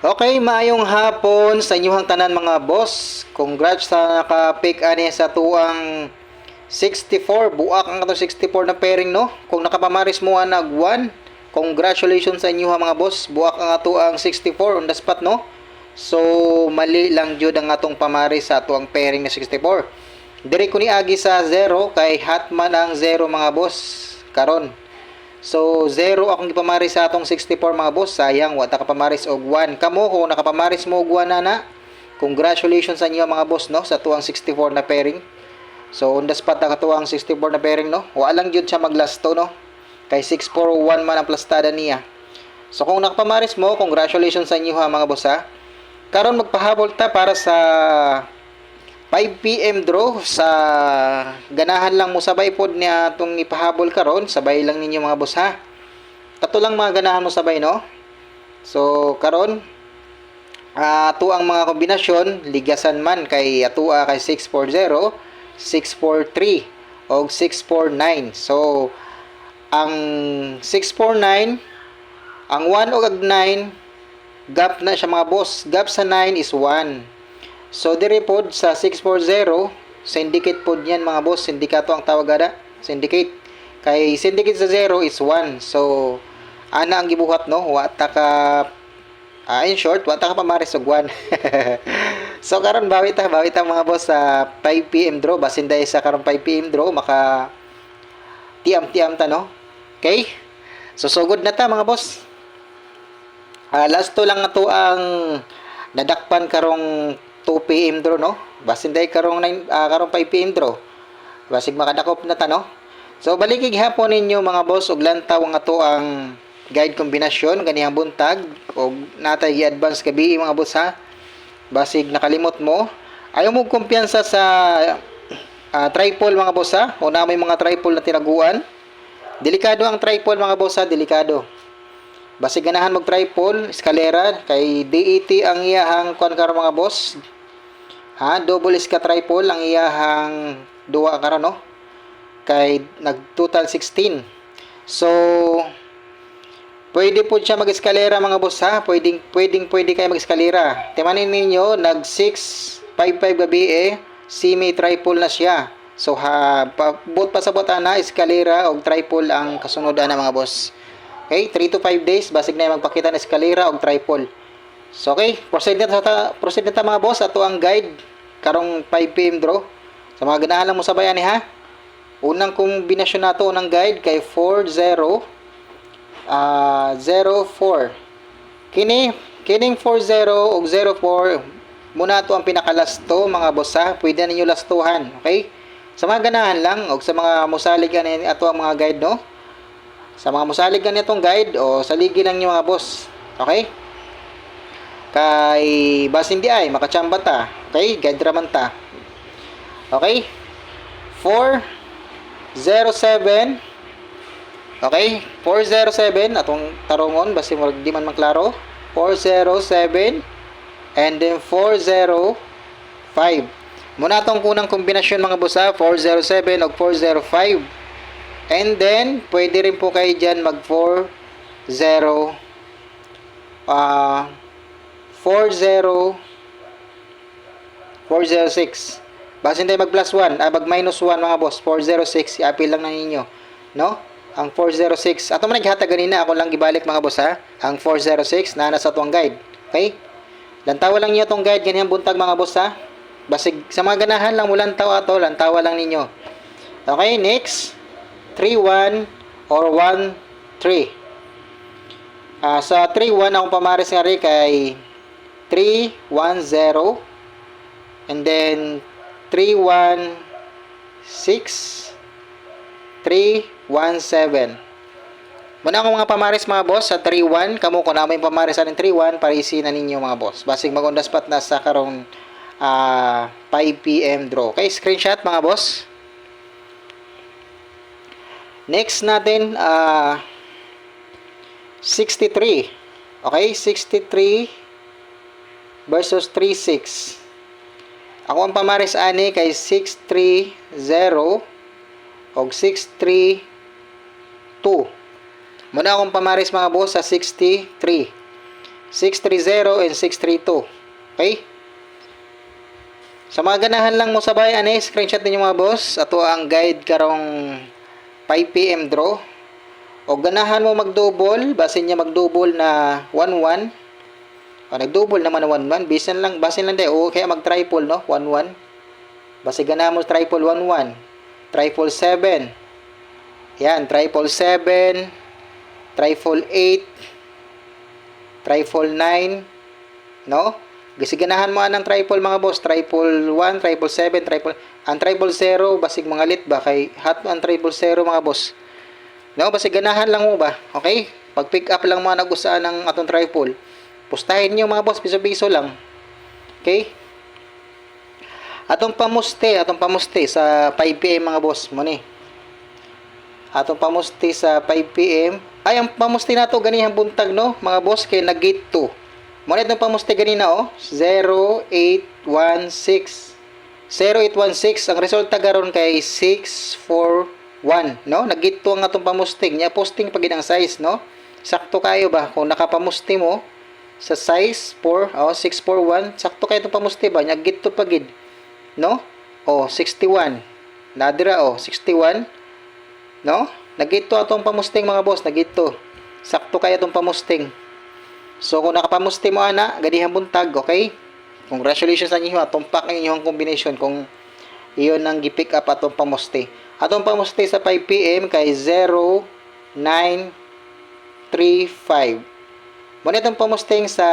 Okay, maayong hapon sa inyong tanan mga boss. Congrats sa naka-pick ani sa tuang 64. Buak ang ato 64 na pairing no. Kung nakapamaris mo ang nag 1, congratulations sa inyo mga boss. Buak ang ato ang 64 on the spot no. So mali lang jud ang atong pamaris sa ato ang pairing na 64. Dire ko ni agi sa 0 kay Hatman ang 0 mga boss karon. So, 0 akong gipamaris sa atong 64 mga boss. Sayang, wata ka pamaris og 1. Kamo, kung nakapamaris mo og 1 na na, congratulations sa inyo mga boss, no? Sa tuwang 64 na pairing. So, on the spot na katuwang 64 na pairing, no? Wa lang jud siya maglasto, no? Kay 641 man ang plastada niya. So, kung nakapamaris mo, congratulations sa inyo ha mga boss, ha? Karon magpahabol ta para sa 5 PM draw sa ganahan lang mo sabay pod niya atong ipahabol karon sabay lang ninyo mga boss ha? Tato lang mga ganahan mo sabay no? So karon ah, ato ang mga kombinasyon. Ligasan man kay ato ah, kay 640 643 o 649 so ang 649 ang 1 o 9 gap na siya mga boss. Gap sa 9 is 1 So dire pod sa 640 syndicate pod yan mga boss. Sindikato ang tawag ada syndicate. Kay syndicate sa 0 is 1 so ana ang gibuhat no? Wa ta ka ah, in short wa ta ka pamaris og 1 so karon bawi ta bawi ta mga boss sa 5 PM draw. Basin dahil sa karon 5 PM draw maka tiam-tiam ta no? Okay? So sugod na ta mga boss. Ah, last to lang ato ang nadakpan karong 2 PM draw no. Basin day karong 9 ah, karong 5 PM draw. Basig makadakop na ta no. So balikig hapon ninyo mga boss ug lantaw nga to ang guide kombinasyon kaniyang buntag og natay i-advance gabi mga boss ha. Basig nakalimot mo. Ayaw mo kumpiyansa sa ah, tripod mga boss ha. Una may mga tripod na tinaguan. Delikado ang tripod mga boss ha, delikado. Basig ganahan mag tripod, eskalera kay DET ang iyahang kuan karon mga boss. Ha, double iska tripod ang iyahang duwa karon no. Kay nag total 16. So Pwede po siya mag-eskalera mga boss ha. Pwedeng pwedeng pwede kayo mag-eskalera. Timanin ninyo nag 655 gabi eh semi tripod na siya. So ha pa, bot pa sa bota na eskalera og tripod ang kasunodan na mga boss. Okay, 3 to 5 days basig na magpakita ng eskalera og tripod. So okay, proceed na ta proceed na ta mga boss ato ang guide karong 5 PM draw. Sa mga ganahan mo sabayan ni ha. Unang kombinasyon nato unang guide kay 40 ah 04. Kini kining 40 ug 04 muna to ang pinakalasto mga boss ha. Pwede ninyo lastuhan, okay? Sa mga ganahan lang o sa mga musaligan ni ato ang mga guide no. Sa mga musalig na itong guide o sa ligi lang yung mga boss. Okay? Kay basin di ay makachamba ta. Okay? Guide raman ta. Okay? 407 Okay? 407 atong tarungon basi mo di man maklaro. 407 and then 405. Muna atong kunang kombinasyon mga boss ha, 407 o 405. And then, pwede rin po kayo dyan mag 4, 0, uh, 4, 0, 406. Basin tayo mag plus 1, ah, mag minus 1 mga boss, 406, i-appeal lang na ninyo. No? Ang 406, ato man naghatag ganina, ako lang gibalik mga boss ha. Ang 406, na nasa tuwang guide. Okay? Lantawa lang niyo tong guide, ganyan buntag mga boss ha. Basig, sa mga ganahan lang mo lantaw ato, lantawa lang ninyo. Okay, next. 3-1 or 1-3. Ah, sa 3-1 akong pamaris nga rin kay 3-1-0 and then 3-1-6 3-1-7 Muna akong mga pamaris mga boss sa 3-1 kamo ko na may pamaris sa 3-1 para isinan ninyo mga boss. Basig mag on the spot na sa karong ah, 5 PM draw. Okay screenshot mga boss Next natin, uh, 63. Okay, 63 versus 36. Ako ang pamaris ani kay 630 o 632. Muna akong pamaris mga boss sa 63. 630 and 632. Okay? Sa mga ganahan lang mo sabay, ani, screenshot ninyo mga boss. Ato ang guide karong 5pm draw. O ganahan mo mag-double, basin niya mag-double na 1-1. O nag-double naman na 1-1. Basin lang, basin lang tayo. O kaya mag-triple, no? 1-1. Basi ganahan mo triple 1-1. Triple 7. Yan, triple 7. Triple 8. Triple 9. No? Kasi ganahan mo anang triple mga boss. Triple 1, triple 7, triple... Ang triple 0, basig mga lit ba? Kay hot ang triple 0 mga boss. No? Basig ganahan lang mo ba? Okay? Pag pick up lang mga nag-usaan ng atong triple. Pustahin nyo mga boss, piso-piso lang. Okay? Atong pamuste, atong pamuste sa 5 PM mga boss mo ni. Atong pamuste sa 5 PM. Ay ang pamuste nato ganihang buntag no, mga boss kay nag gate 2. Mo itong pamuste ganina oh, 0816. 0816 ang resulta garon kay 641 no nag-gate 2 ang atong pamusting nya posting pagid ang size no sakto kayo ba kung nakapamusti mo sa size 4 oh 641 sakto kayo itong pamusti ba 2 pagid no? O, 61. Nadira, o, 61. No? Nagito atong pamusting mga boss, nagito. Sakto kaya itong pamusting. So, kung nakapamusting mo, ana, ganihang buntag, okay? Congratulations sa inyo, atong pack ang inyong combination kung iyon ang gipick up atong pamusti. Atong pamusti sa 5 p.m. kay 0935. Muna itong pamusting sa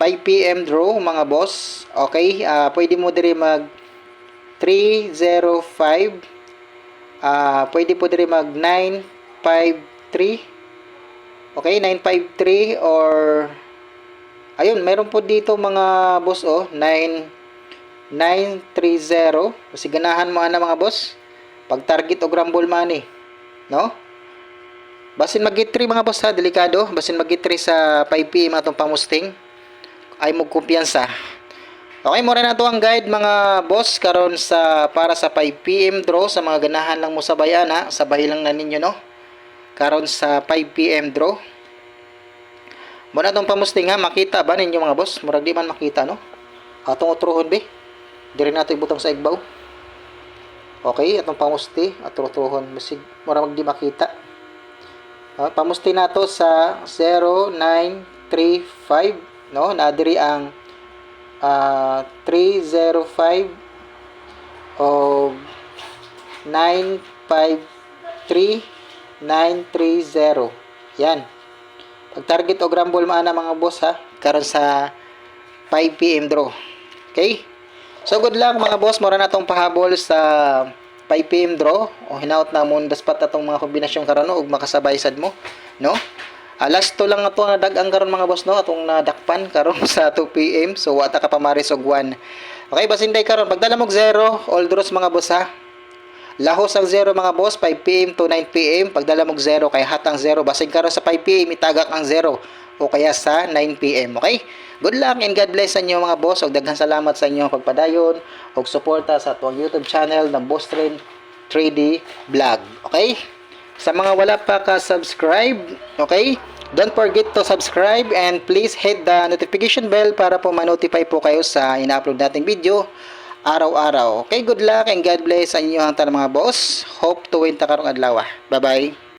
5 p.m. draw mga boss. Okay, ah pwede mo diri mag 305 ah pwede po diri mag 953 Okay, 953 or ayun, meron po dito mga boss oh, 9 930. Kasi ganahan mo ana mga boss. Pag target o grumble money, no? Basin mag 3 mga boss ha, delikado. Basin mag 3 sa 5 PM atong pamusting ay mo kumpiyansa. Okay, mura na to ang guide mga boss karon sa para sa 5 PM draw sa mga ganahan lang mo sabayan ha. Sabay lang na ninyo no. Karon sa 5 PM draw. Muna tong pamusting ha, makita ba ninyo mga boss? Murag di man makita no. Atong utruhon be. Diri nato ibutang sa igbaw. Okay, atong pamusti at utruhon bisig mura mag di makita. Uh, pamusti nato sa 0935 no nadiri ang uh, 305 o 953 930 yan. Pag target o grumble maana mga boss ha? Karon sa 5 pm draw okay? So good luck mga boss. Mura na tong pahabol sa 5 pm draw o hinaut na mo daspat atong mga kombinasyon karon ug makasabay sad mo no? Alas to lang ato nga dagang karon mga boss no? Atong nadakpan karon sa 2 PM so wata ka pa maris og 1. Okay basinday karon. Pagdala mo 0 all draws mga boss ha. Lahos ang 0 mga boss 5 PM to 9 PM pagdala mo 0 kay hatang 0 basig karon sa 5 PM itagak ang 0 o kaya sa 9 PM okay? Good luck and God bless sa inyo mga boss ug daghang salamat sa inyong pagpadayon ug suporta sa atong YouTube channel ng Boss Train 3D Vlog okay? Sa mga wala pa ka-subscribe, okay? Don't forget to subscribe and please hit the notification bell para po ma-notify po kayo sa ina-upload nating video araw-araw. Okay, good luck and God bless sa inyo ang mga boss. Hope to win ta karong adlaw. Bye-bye.